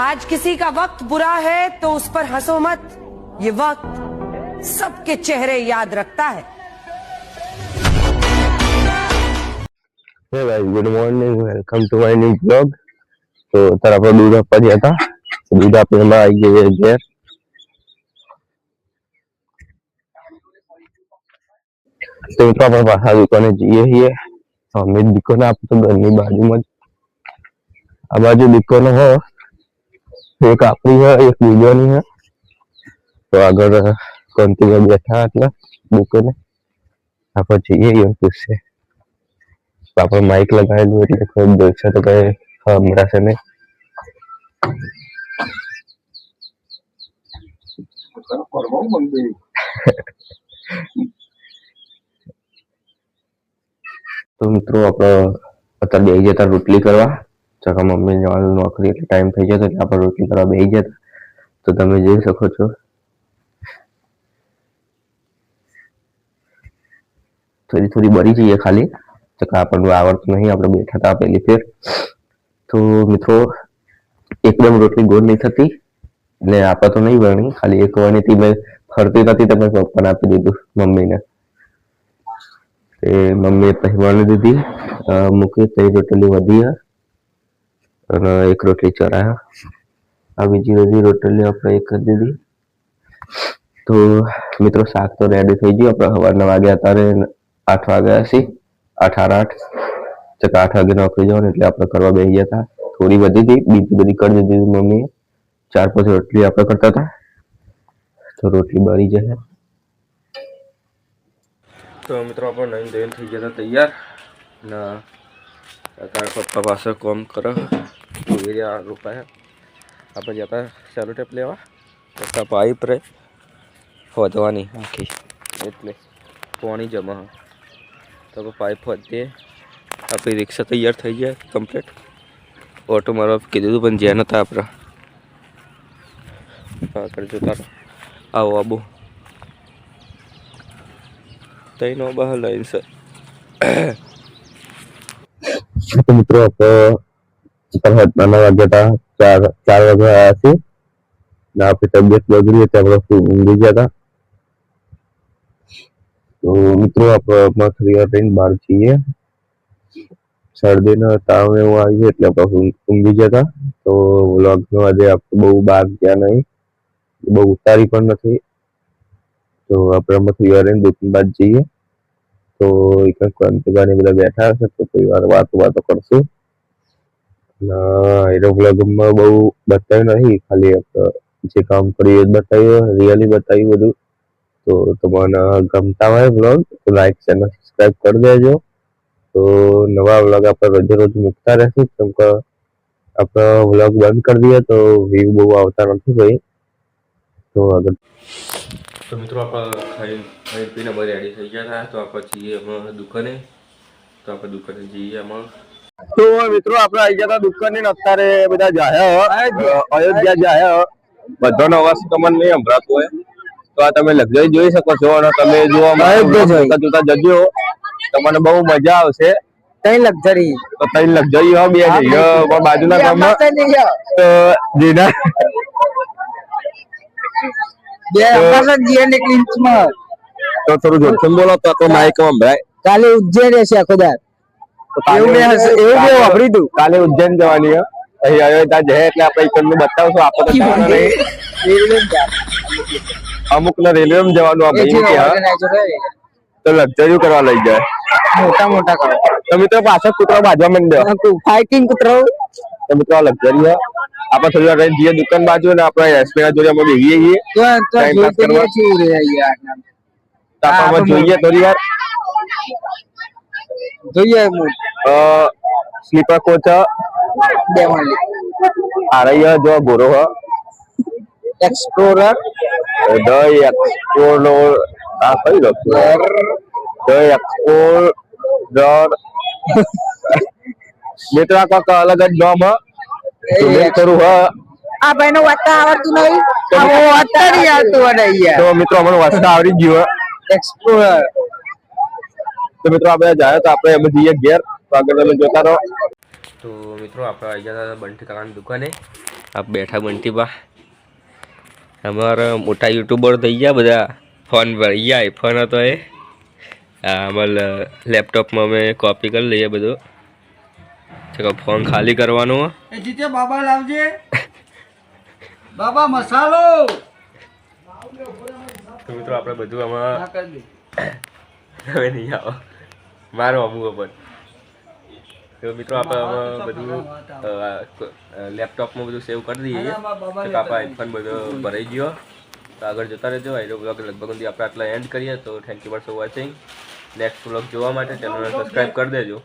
आज किसी का वक्त बुरा है तो उस पर हंसो मत ये वक्त सबके चेहरे याद रखता है hey guys good morning welcome to my new blog તો અત્યારે આપણે દૂધ આપવા ગયા હતા તો દૂધ આપીને હમણાં આવી ગયા છીએ ઘેર તો મિત્રો આપણે પાછા દુકાને જઈએ છીએ તો અમે દુકાને આપણે તો ઘરની બાજુમાં જ આ બાજુ દુકાનો હો એક આપણી છે, એક બીજાની છે. તો આગળ કંટીમાં બેઠા એટલે દુકાને આપણે જઈએ એમ પૂછશે આપણે માઇક લગાવેલું એટલે કોઈ બોલશે તો કઈ સંભળાશે નહીં. તો મિત્રો, આપણે અત્યારે બે જતા રોટલી કરવા. ચકા મમ્મી જવાનું નોકરી એટલે ટાઈમ થઈ જતો એટલે આપણે રોટલી કરવા બેસી જતા. તો તમે જોઈ શકો છો. થોડી થોડી બળી જઈએ ખાલી. ચકા આપણને આવડતું નહીં, આપણે બેઠા હતા પહેલી ફેર. તો મિત્રો, એકદમ રોટલી ગોળ નહીં થતી. એટલે આપણે તો નહીં વણી, ખાલી એક વાની થી મેં ફરતી નથી તમે પપ્પાને આપી દીધું મમ્મીને. તે મમ્મીએ પછી દીધી. મૂકી, તો રોટલી વધી. અને એક રોટલી ચરાયા આ બીજી બધી રોટલી આપણે એક કરી દીધી. તો મિત્રો, શાક તો રેડી થઈ ગયું. આપણે સવારના વાગ્યા અત્યારે આઠ વાગ્યા આઠ સાડા આઠ. ચક આઠ વાગે નોકરી જવાનું એટલે આપણે કરવા બેસી ગયા હતા. થોડી વધી હતી, બીજી બધી કરી દીધી મમ્મીએ. ચાર પાંચ રોટલી આપણે કરતા હતા. તો રોટલી બળી જશે. તો મિત્રો, આપણે નવીન ધોઈને થઈ ગયા હતા, તૈયાર. ના તારા પપ્પા પાસે કોમ કરો. એરિયા રોપાયા આપણે જતા સેલો ટેપ લેવા છતાં પાઇપ રહે ફોદવાની આખી. એટલે પાણી જમા. તો પાઇપ ફોદીએ આપણી રિક્ષા તૈયાર થઈ જાય કમ્પ્લીટ ઓટો મારવા કીધું હતું, પણ જ્યાં નહોતા આપણે. આગળ જોતા. આવો, આબુ. તઈનો બહાર લાઈન તો મિત્રો, આપણે નાના વાગ્યા હતા ચાર ચાર વાગે આવ્યા છીએ. ને આપણી તબિયત બગડી હતી, આપણે ખૂબ ઊંઘી ગયા હતા. તો મિત્રો, આપણે મથરી રહીને બહાર છીએ. શરદીનો તાવ એવું આવ્યું એટલે આપણે ઊંઘ- ગયા હતા. તો વ્લોગનો આજે આપણે બહુ બહાર ગયા નહીં. બહુ ઉતારી પણ નથી. તો આપણે મથરી રહીને દુકાન બાદ જઈએ. તો એક ક્રાંતિભાઈ બધા બેઠા હશે, તો કોઈ વાર વાતો વાતો કરશું. અને એ બહુ બતાવ્યું નથી ખાલી જે કામ કર્યું એ બતાવ્યું રિયલી બતાવ્યું બધું. તો તમને ગમતા હોય બ્લોગ તો લાઈક ચેનલ સબસ્ક્રાઈબ કરી દેજો. તો નવા વ્લોગ આપણે રોજે રોજ મૂકતા રહેશું, કેમ કે આપણે વ્લોગ બંધ કરી દઈએ તો વ્યૂ બહુ આવતા નથી ભાઈ. તો આગળ. તો મિત્રો આપણે ખાઈ ખાઈ પીને બધી રેડી થઈ ગયા હતા, તો આપણે જઈએ હમણાં દુકાને. તો આપણે દુકાને જઈએ હમણાં. તો મિત્રો આપણે આવી ગયા દુકાનની અત્યારે બધા જાયા અયોધ્યા જાયા બધાનો અવાજ તમને નહીં સંભળાતો હોય. તો આ તમે લક્ઝરી જોઈ શકો છો અને તમે જો જોતા જોતા જજો. તમને બહુ મજા આવશે. કઈ લક્ઝરી. તો તઈ લક્ઝરી હો બે જઈએ અમારા બાજુના ગામમાં. તો જેના બે અંબાસન જીએન એક ઇંચમાં. તો થોડું જોરથી બોલો તો તો માઇક સંભળાય કાલે ઉજ્જૈન રહેશે આખો દાર. તો કાલે એવું મેં એવું મેં વાપર્યું હતું. કાલે ઉજ્જૈન જવાની અહીં અયોધ્યા જઈએ એટલે આપણે એકનું બતાવશું આપણે તો અમુક ને રેલવે જવાનું આ ભાઈ તો લક્ઝરી કરવા લઈ જાય. મોટા મોટા કરો. તો મિત્રો પાછળ કૂતરો બાજવા માંડ્યો. ફાઇટિંગ કૂતરો. તો મિત્રો આ લક્ઝરી આપણે થોડી વાર જઈએ દુકાન બાજુ ને આપણે એસપી ના જોડે અમે બેહીએ છીએ. તો આપણે જોઈએ થોડી વાર. જોઈએ સ્લીપર કોચ બે વાળી આરૈયા જો ગોરો હ એક્સપ્લોરર ધ એક્સપ્લોર આ કઈ લખ્યું ધ એક્સપ્લોરર મિત્રો આ કોઈક અલગ જ નામ હ મેં કરું હ આ ભાઈ નું વાંચતા આવડતું નહીં આ હું વાંચતા નહીં આવતું મને યાર તો મિત્રો અમને વાંચતા આવડી જ ગયું હે. એક્સપ્લોરર તો મિત્રો આપણે જાય તો આપણે એમ જઈએ ઘેર તો આગળ તમે જોતા રહો. તો મિત્રો આપણે આવી ગયા હતા બંટી કાકાની દુકાને. આપ બેઠા બંટી બા. અમારા મોટા યુટ્યુબર થઈ ગયા બધા. ફોન પર. ગયા આઈફોન હતો એ. અમારા લેપટોપમાં અમે કોપી કરી લઈએ બધું. ફોન ખાલી કરવાનો. એ જીતે બાબા લાવજે. બાબા મસાલો. તો મિત્રો આપણે બધું આમાં ના કરી દે હવે નહીં આવો. મારો અમુક પણ તો મિત્રો આપણે બધું લેપટોપમાં બધું સેવ કરી દઈએ. તો આપણા આઈફોન બધો ભરાઈ ગયો. તો આગળ જતા રહેજો. આઈડો બ્લોગ લગભગ સુધી આપણે આટલા એન્ડ કરીએ. તો thank you for watching next blog જોવા માટે ચેનલને સબસ્ક્રાઈબ કરી દેજો.